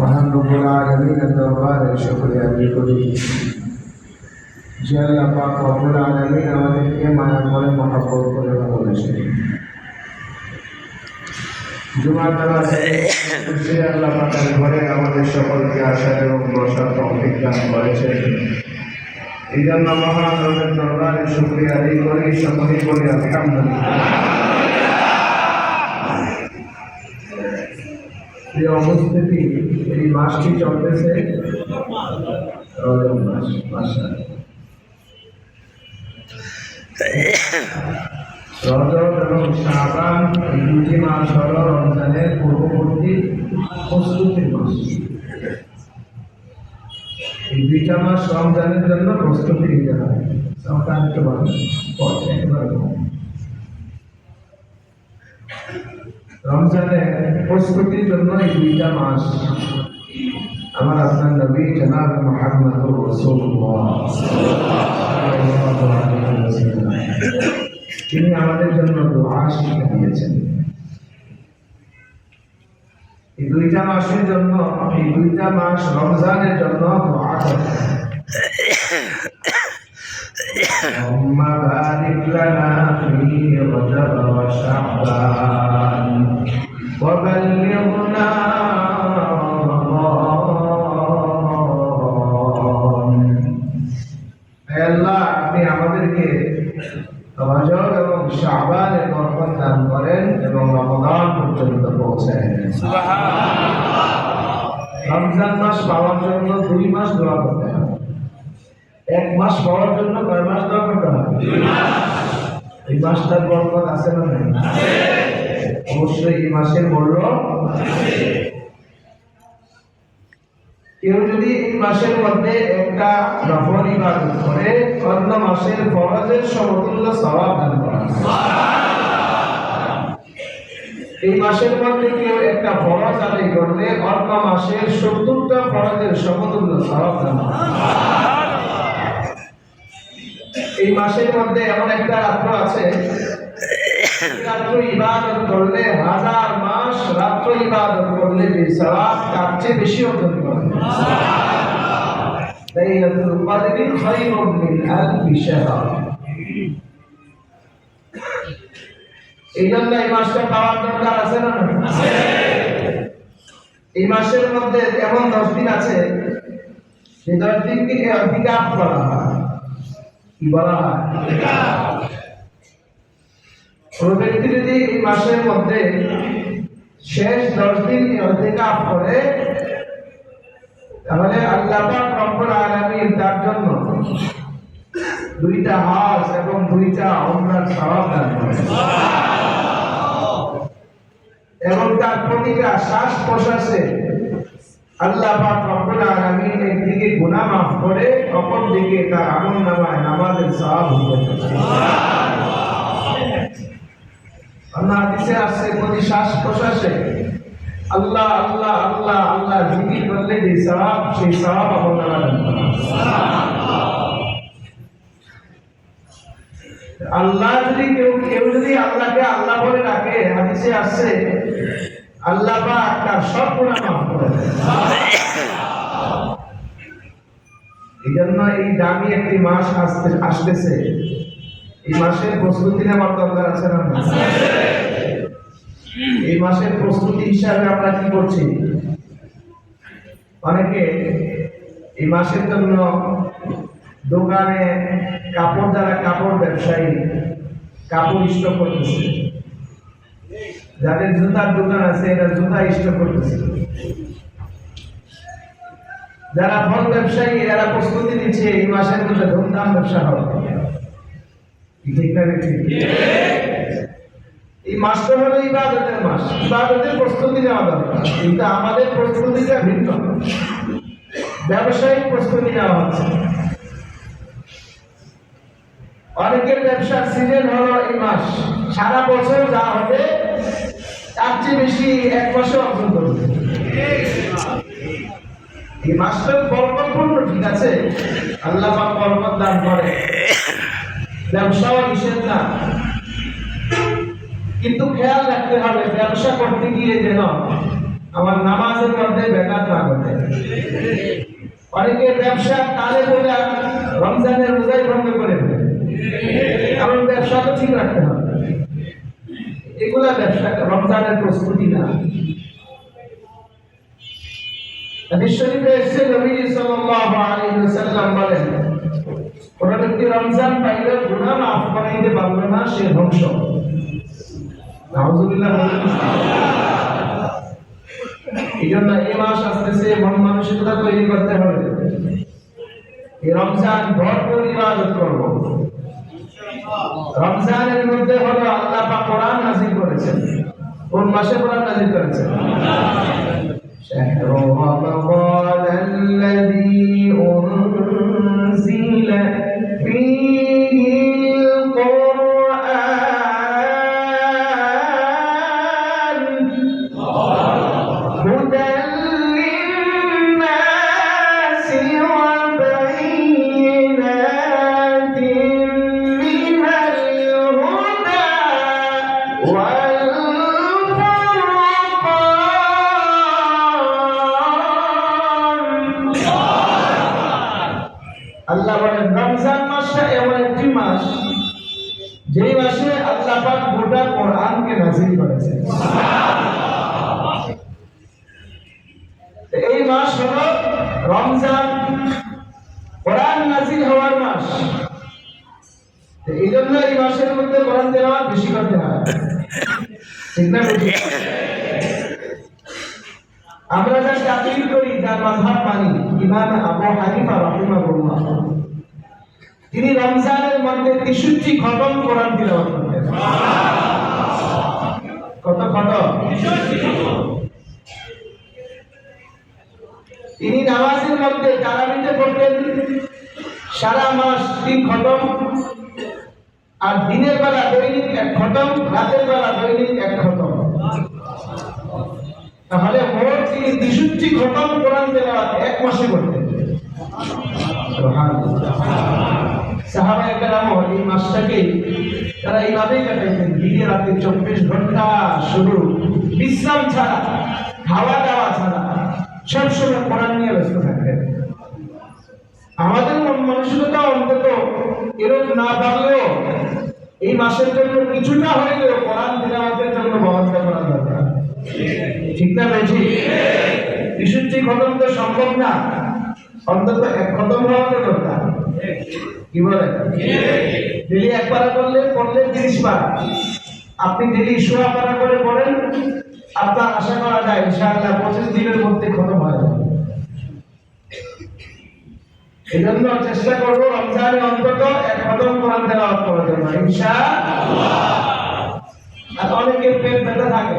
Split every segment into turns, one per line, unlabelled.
মহান রব্বুল আলামিনের দরবারে শুকরিয়া আদায় করি যে আল্লাহ পাক রব্বুল আলামিন আমাদেরকে মায়া করে মহাব্বত করে ভালোবেসেন জুমার নামাজে সে আল্লাহ পাকের ঘরে আমাদের সকলকে আসার এবং বসার তৌফিক দান করেছেন। এই জন্য মহান রবের দরবারে শুকরিয়া আদায় করি, সকলেই করি আলহামদুলিল্লাহ। এই অবস্থিতি, এই মাসটি চলতেছে এবং রমজানের পূর্ববর্তী রমজানের জন্য প্রস্তুতি নিতে হয়। সংক্রান্ত রমজানের প্রস্তুতির জন্য এই দুইটা মাস আমার আপনার নবী জনাব মোহাম্মদ তিনি আমাদের জন্য দোয়া শিক্ষা দিয়েছেন এই দুইটা মাসের জন্য এই দুইটা মাস রমজানের জন্য দোয়া করতে اللهم بارك لنا في رجب وشعبان وبلغنا رمضان হে আল্লাহ আপনি আমাদেরকে রজব এবং শাবানের বরকত দান করেন এবং রমজান পর্যন্ত পৌঁছায় দেন রমজান মাস পাওয়ার জন্য দুই মাস দোয়া করতে হবে এক মাস পাওয়ার জন্য কয় মাস দোয়া করতে হবে এই মাসটার বরকত আছে না নাই অবশ্যই এই মাসের মূল্য কেউ যদি এই মাসের মধ্যে একটা নফল ইবাদত করে, অন্য মাসের ফরজের সমতুল্য সওয়াব দান করা। এই মাসের মধ্যে কেউ একটা ফরজ আদায় করলে, অন্য মাসের সত্তরটা ফরজের সমতুল্য সওয়াব দান করা। এই মাসের মধ্যে এমন একটা রাত্র আছে রাত্র ইবাদত করলে হাজার মাস রাত্র ইবাদত করলে সওয়াব তার চেয়ে বেশি অর্জন করে লাইলাতুল কদরি খায়রুম মিন আলফি শাহর। এই জন্য এই মাসটা পাওয়ার দরকার আছে না এই মাসের মধ্যে এমন দশ দিন আছে যে দশ দিনকে অধিকার করা হয়। কি বলা হয়? কোনো ব্যক্তি যদি এই মাসের মধ্যে শেষ দশ দিন অধিকার করে, তাহলে আল্লাহ রব্বুল আলামিন তার জন্য দুইটা হাজ এবং দুইটা অমরার সওয়াব দান এবং তার প্রতিটা শ্বাস প্রশ্বাসে আল্লাহ পাক রব্বুল আলামিন একদিকে গুনাহ মাফ করে অপর দিকে তার আমল নামায় নামাজের সওয়াব দিতে আল্লাহ হাদিসে আসছে প্রতি শ্বাস প্রশ্বাসে। আল্লাহ আল্লাহ আল্লাহ আল্লাহ, জিকির করলে যে সওয়াব সেই আমল নামায় আল্লাহ যদি কেউ কেউ যদি আল্লাহকে আল্লাহ বলে ডাকে, হাদিসে আসছে, আল্লাহ পাক তার সব গুনাহ মাফ করে এই জন্য এই দামি একটি মাস আসতে, আসতেছে। এই মাসের প্রস্তুতি নেওয়ার দরকার আছে না এই মাসের প্রস্তুতি হিসাবে আমরা কি করছি? অনেকে এই মাসের জন্য দোকানে কাপড় যারা কাপড় ব্যবসায়ী কাপড় স্টক করতেছে। যাদের জুতার দোকান আছে এরা জুতা স্টক করতেছে। যারা ফল ব্যবসায়ী এরা প্রস্তুতি নিচ্ছে এই মাসের মধ্যে ধুমধাম ব্যবসা হবে। ঠিক এই মাস। প্রস্তুতি নেওয়া কিন্তু আমাদের প্রস্তুতিটা ভিন্ন। ব্যবসায়িক প্রস্তুতি নেওয়া হচ্ছে। অনেকের ব্যবসার সিজন হলো এই মাস। সারা বছর যা হবে, তার চেয়ে বেশি এক মাসে অর্জন করবে। এই মাসটা বরকতপূর্ণ ঠিক আছে? আল্লাহ বরকত দান করে। ব্যবসাও নিষেধ না। কিন্তু খেয়াল রাখতে হবে, ব্যবসা করতে গিয়ে যেন আমার নামাজের মধ্যে
বেকার না করতে অনেকে ব্যবসা তালে বলে রমজানের রোজাই ভঙ্গ করে। কারণ ব্যবসা তো ঠিক রাখতে হবে। এগুলা ব্যবসা, রমজানের প্রস্তুতি না। হাদিস শরীফে এসেছে নবী সাল্লাল্লাহু আলাইহি ওয়াসাল্লাম বলেন কোন ব্যক্তি রমজান পাইলে গুনাহ মাফ করাইতে পারবে না, সে ধ্বংস। নাউজুবিল্লাহ। এই জন্য এই মাস আসতেছে, মন মানসিকতা তৈরি করতে হবে। এই রমজান ভরপুর ইবাদত করব। রমজানের মধ্যে হলো আল্লাহ পাক কোরআন নাযিল করেছেন। কোন মাসে কোরআন নাযিল করেছেন? রমজান মাসটা এমন একটি মাস, যেই মাসে আল্লাহ পাক গোটা কোরআনকে নাযিল করেছেন। এই মাস হলো রমজান, কোরআন নাজিল হওয়ার মাস। এই জন্য এই মাসের মধ্যে কোরআন তেলাওয়াত বেশি করতে হয়। ঠিক না আমরা যা চাকরি করি, যার মাঝহাব মানি ইমাম আবু হানিফা রাহিমাহুল্লাহ। তিনি রমজানের মধ্যে তেষট্টি খতম তিলাওয়াত করতেন। কত খতম? তিনি নামাজের মধ্যে তারাবিতে পড়তেন। সারা মাস তিন খতম। আর দিনের বেলা দৈনিক এক খতম, রাতের বেলা দৈনিক এক খতম। তাহলে তেষট্টি খতম কোরআন এক মাসে দিনে ছাড়া সবসময় কোরআন নিয়ে আমাদের মন মানসিকতা অন্তত এরকম না পারলেও এই মাসের জন্য কিছুটা হলেও কোরআন তিলাওয়াতের জন্য ব্যবস্থা করা দরকার। ঠিক না বেশি খতম তো সম্ভব না। অন্তত এক খতম হওয়া তো দরকার। কি বলে? ডেলি এক পারা করলে পড়লে তিরিশ পারা আপনি ডেলি সোয়া পারা করে পড়েন, আপনার আশা করা যায়, ইনশাআল্লাহ পঁচিশ দিনের মধ্যে খতম হয়ে যাবে। এই জন্য চেষ্টা করব, রমজানে অন্তত এক খতম কোরআন তেলাওয়াত করার জন্য ইনশা আর অনেকের পেট ব্যথা থাকে।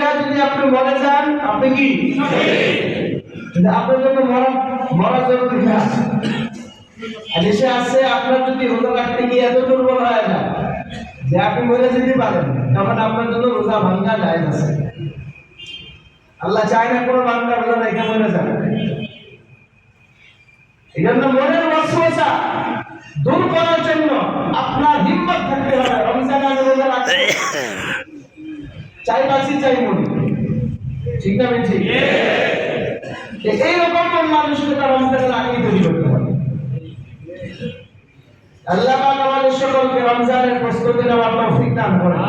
আপনি মরে যান, আপনি কি? আপনার জন্য মরা মরা জরুরি না। দেশে আছে আপনার যদি রোজা রাখতে গিয়ে এত দুর্বল হয়ে যায় যে আপনি মরে যেতে পারেন, তখন আপনার জন্য রোজা ভাঙ্গা যায় আছে। আল্লাহ চায় না কোনো বান্দা রোজা রেখে মরে যাবে এই জন্য মনের ওয়াসওয়াসা দূর করার জন্য আপনার হিম্মত থাকতে হবে, রমজান রোজা রাখতে। চাই বাসি চাই মরি। ঠিক না বলছি এইরকম মানুষকে রমজানের আগেই তৈরি করতে হবে আল্লাহ পাক আমাদের সকলকে রমজানের প্রস্তুতি নেওয়ার তৌফিক দান করেন।